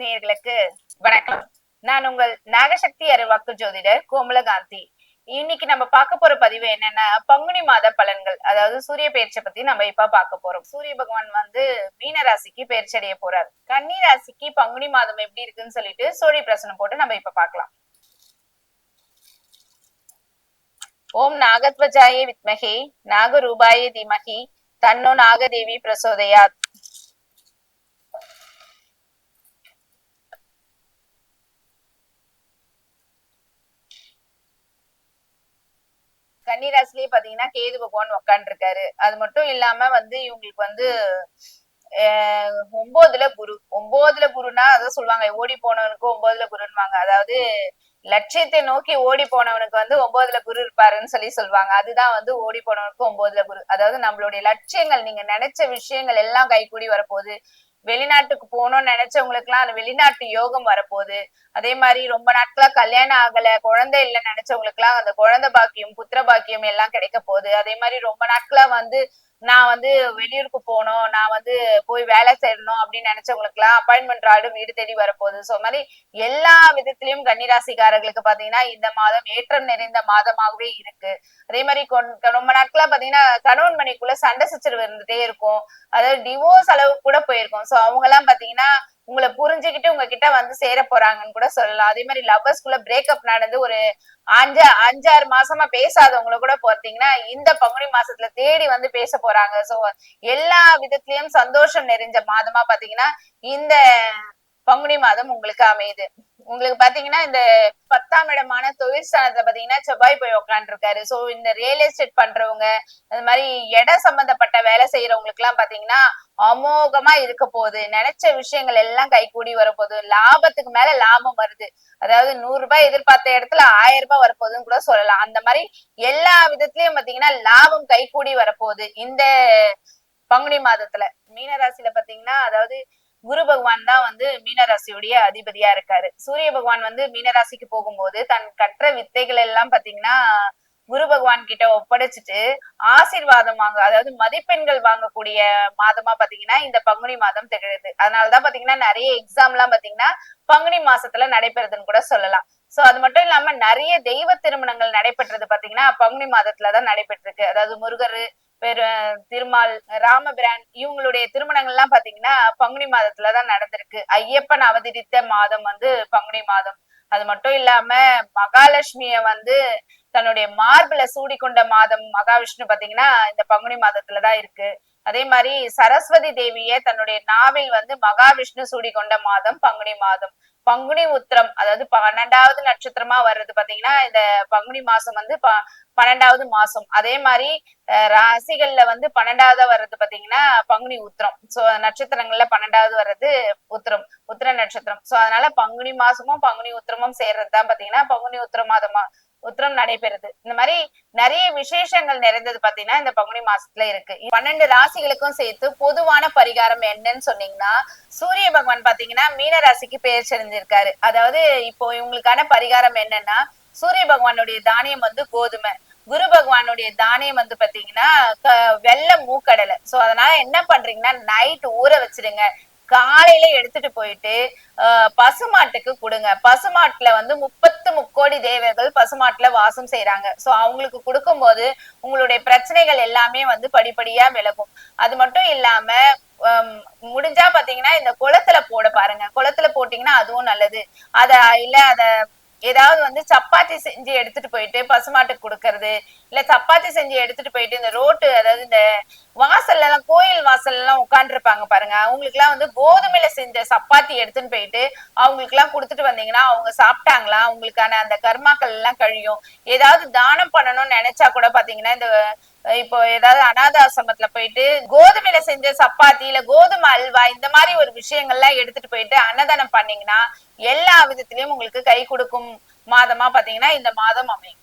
நேயர்களுக்கு வணக்கம். நான் உங்கள் நாகசக்தி அறிவாக்கு ஜோதிடர் கோமலகாந்தி. இன்னைக்கு நம்ம பார்க்க போற பதிவு என்னன்னா பங்குனி மாத பலன்கள் அதாவது சூரிய பயிற்சியை பத்தி நம்ம இப்ப பார்க்க போறோம். சூரிய பகவான் வந்து மீன ராசிக்கு பயிற்சி அடைய போறாரு. கன்னி ராசிக்கு பங்குனி மாதம் எப்படி இருக்குன்னு சொல்லிட்டு சோழி பிரசனம் போட்டு நம்ம இப்ப பார்க்கலாம். ஓம் நாகத்வஜாயே வித்மகே நாகரூபாய தீமகி தன்னோ நாகதேவி பிரசோதயாத். கன்னிராசிலேயே பாத்தீங்கன்னா கேது பகவான் இருக்காரு அது மட்டும் இல்லாம வந்து இவங்களுக்கு வந்து ஒன்பதுல குரு. ஒன்பதுல குருனா அதான் சொல்லுவாங்க. ஓடி போனவனுக்கு ஒன்பதுல குருன்னுவாங்க. அதாவது லட்சியத்தை நோக்கி ஓடி போனவனுக்கு வந்து ஒன்பதுல குரு இருப்பாருன்னு சொல்லி சொல்லுவாங்க. அதுதான் வந்து ஓடி போனவனுக்கு ஒன்பதுல குரு. அதாவது நம்மளுடைய லட்சியங்கள் நீங்க நினைச்ச விஷயங்கள் எல்லாம் கைகூடி வரப்போகுது. வெளிநாட்டுக்கு போகணும்னு நினைச்சவங்களுக்கு எல்லாம் அந்த வெளிநாட்டு யோகம் வரப்போகுது. அதே மாதிரி ரொம்ப நாட்களா கல்யாணம் ஆகல குழந்தை இல்லைன்னு நினைச்சவங்களுக்கு எல்லாம் அந்த குழந்தை பாக்கியம் புத்திர பாக்கியம் எல்லாம் கிடைக்க போகுது. அதே மாதிரி ரொம்ப நாட்களா வந்து நான் வந்து வெளியூருக்கு போகணும் நான் வந்து போய் வேலை செய்யணும் அப்படின்னு நினைச்சவங்களுக்கு எல்லாம் அப்பாயின்மெண்ட் ஆடும் வீடு தேடி வரப்போகுது. ஸோ மாதிரி எல்லா விதத்திலயும் கன்னிராசிக்காரர்களுக்கு பாத்தீங்கன்னா இந்த மாதம் ஏற்றம் நிறைந்த மாதமாகவே இருக்கு. அதே மாதிரி கொன்- ரொம்ப நாட்களா பாத்தீங்கன்னா கணவன் மணிக்குள்ள சண்டை சச்சரவு இருந்துட்டே இருக்கும். அதாவது டிவோர்ஸ் அளவு கூட போயிருக்கும். சோ அவங்க எல்லாம் பாத்தீங்கன்னா உங்களை புரிஞ்சுக்கிட்டு உங்ககிட்ட வந்து சேர போறாங்கன்னு கூட சொல்லலாம். அதே மாதிரி லவ்வர்ஸ்குள்ள பிரேக்கப் நடந்து ஒரு அஞ்சு அஞ்சாறு மாசமா பேசாதவங்கள கூட பார்த்தீங்கன்னா இந்த பங்குனி மாசத்துல தேடி வந்து பேச போறாங்க. சோ எல்லா விதத்திலயும் சந்தோஷம் நிறைஞ்ச மாதமா பாத்தீங்கன்னா இந்த பங்குனி மாதம் உங்களுக்கு அமையுது. உங்களுக்கு பாத்தீங்கன்னா இந்த பத்தாம் இடமான தொழில் ஸ்தானத்துல பாத்தீங்கன்னா செவ்வாய் போய் உட்காந்துருக்காரு சோ இந்த ரியல் எஸ்டேட் பண்றவங்க அது மாதிரி இடம் சம்பந்தப்பட்ட வேலை செய்யறவங்களுக்கு எல்லாம் பாத்தீங்கன்னா அமோகமா இருக்க போகுது. நினைச்ச விஷயங்கள் எல்லாம் கைகூடி வரப்போகுது. லாபத்துக்கு மேல லாபம் வருது. அதாவது நூறு ரூபாய் எதிர்பார்த்த இடத்துல ஆயிரம் ரூபாய் வரப்போகுதுன்னு கூட சொல்லலாம். அந்த மாதிரி எல்லா விதத்திலயும் பாத்தீங்கன்னா லாபம் கைகூடி வரப்போகுது இந்த பங்குனி மாதத்துல. மீனராசியில பாத்தீங்கன்னா அதாவது குரு பகவான் தான் வந்து மீனராசியுடைய அதிபதியா இருக்காரு. சூரிய பகவான் வந்து மீனராசிக்கு போகும்போது தன் கற்ற வித்தைகள் எல்லாம் பாத்தீங்கன்னா குரு பகவான் கிட்ட ஒப்படைச்சிட்டு ஆசீர்வாதம் வாங்க அதாவது மதிப்பெண்கள் வாங்கக்கூடிய மாதமா பாத்தீங்கன்னா இந்த பங்குனி மாதம் திகழுது. அதனாலதான் பாத்தீங்கன்னா நிறைய எக்ஸாம் எல்லாம் பாத்தீங்கன்னா பங்குனி மாசத்துல நடைபெறுதுன்னு கூட சொல்லலாம். சோ அது மட்டும் இல்லாம நிறைய தெய்வ திருமணங்கள் நடைபெற்றது பாத்தீங்கன்னா பங்குனி மாதத்துலதான் நடைபெற்றிருக்கு. அதாவது முருகர் பெரு திருமால் ராமபிரான் இவங்களுடைய திருமணங்கள் எல்லாம் பாத்தீங்கன்னா பங்குனி மாதத்துலதான் நடந்திருக்கு. ஐயப்பன் அவதரித்த மாதம் வந்து பங்குனி மாதம். அது மட்டும் இல்லாம மகாலட்சுமிய வந்து தன்னுடைய மார்பிள சூடிக்கொண்ட மாதம் மகாவிஷ்ணு பாத்தீங்கன்னா இந்த பங்குனி மாதத்துலதான் இருக்கு. அதே மாதிரி சரஸ்வதி தேவிய தன்னுடைய நாவில் வந்து மகாவிஷ்ணு கொண்ட மாதம் பங்குனி மாதம். பங்குனி உத்திரம் அதாவது பன்னெண்டாவது நட்சத்திரமா வர்றது பாத்தீங்கன்னா இந்த பங்குனி மாசம் வந்து ப பன்னெண்டாவது மாசம் அதே மாதிரி ராசிகள்ல வந்து பன்னெண்டாவதா வர்றது பாத்தீங்கன்னா பங்குனி உத்திரம். சோ நட்சத்திரங்கள்ல பன்னெண்டாவது வர்றது உத்திரம் உத்திர நட்சத்திரம். சோ அதனால பங்குனி மாசமும் பங்குனி உத்திரமும் சேர்றது தான் பாத்தீங்கன்னா பங்குனி உத்திர மாதமா உத்திரம் நடைபெறுது. இந்த மாதிரி நிறைய விசேஷங்கள் நிறைந்தது பாத்தீங்கன்னா இந்த பங்குனி மாசத்துல இருக்கு. பன்னெண்டு ராசிகளுக்கும் சேர்த்து பொதுவான பரிகாரம் என்னன்னு சொன்னீங்கன்னா சூரிய பகவான் பாத்தீங்கன்னா மீன ராசிக்கு பெயர் செறிஞ்சிருக்காரு அதாவது இப்போ இவங்களுக்கான பரிகாரம் என்னன்னா சூரிய பகவானுடைய தானியம் வந்து கோதுமை. குரு பகவானுடைய தானியம் வந்து பாத்தீங்கன்னா வெள்ளை மூக்கடலை. சோ அதனால என்ன பண்றீங்கன்னா நைட் ஊற வச்சிருங்க. காலையில எடுத்துட்டு போயிட்டு ஆஹ், பசுமாட்டுக்கு கொடுங்க. பசுமாட்டுல வந்து முப்பத்து முக்கோடி தேவர்கள் பசுமாட்டுல வாசம் செய்யறாங்க சோ அவங்களுக்கு கொடுக்கும்போது உங்களுடைய பிரச்சனைகள் எல்லாமே வந்து படிப்படியா விலகும். அது மட்டும் இல்லாம ஹம், முடிஞ்சா பாத்தீங்கன்னா இந்த குளத்துல போட பாருங்க. குளத்துல போட்டீங்கன்னா அதுவும் நல்லது. அத இல்ல அத ஏதாவது வந்து சப்பாத்தி செஞ்சு எடுத்துட்டு போயிட்டு பசுமாட்டுக்கு கொடுக்கறது இல்ல சப்பாத்தி செஞ்சு எடுத்துட்டு போயிட்டு இந்த ரோட்டு அதாவது இந்த வாசல்ல எல்லாம் கோயில் வாசல்ல எல்லாம் உட்காந்துருப்பாங்க பாருங்க. அவங்களுக்கு எல்லாம் வந்து கோதுமையில செஞ்ச சப்பாத்தி எடுத்துன்னு போயிட்டு அவங்களுக்கு எல்லாம் கொடுத்துட்டு வந்தீங்கன்னா அவங்க சாப்பிட்டாங்களா? அவங்களுக்கான அந்த கர்மாக்கள் எல்லாம் கழியும். ஏதாவது தானம் பண்ணணும்னு நினைச்சா கூட பாத்தீங்கன்னா இந்த இப்போ ஏதாவது அனாத ஆசிரமத்துல போயிட்டு கோதுமையில செஞ்ச சப்பாத்தி இல்ல கோதுமை அல்வா இந்த மாதிரி ஒரு விஷயங்கள்லாம் எடுத்துட்டு போயிட்டு அன்னதானம் பண்ணீங்கன்னா எல்லா விதத்திலயும் உங்களுக்கு கை கொடுக்கும் மாதமா பாத்தீங்கன்னா இந்த மாதம் அமையும்.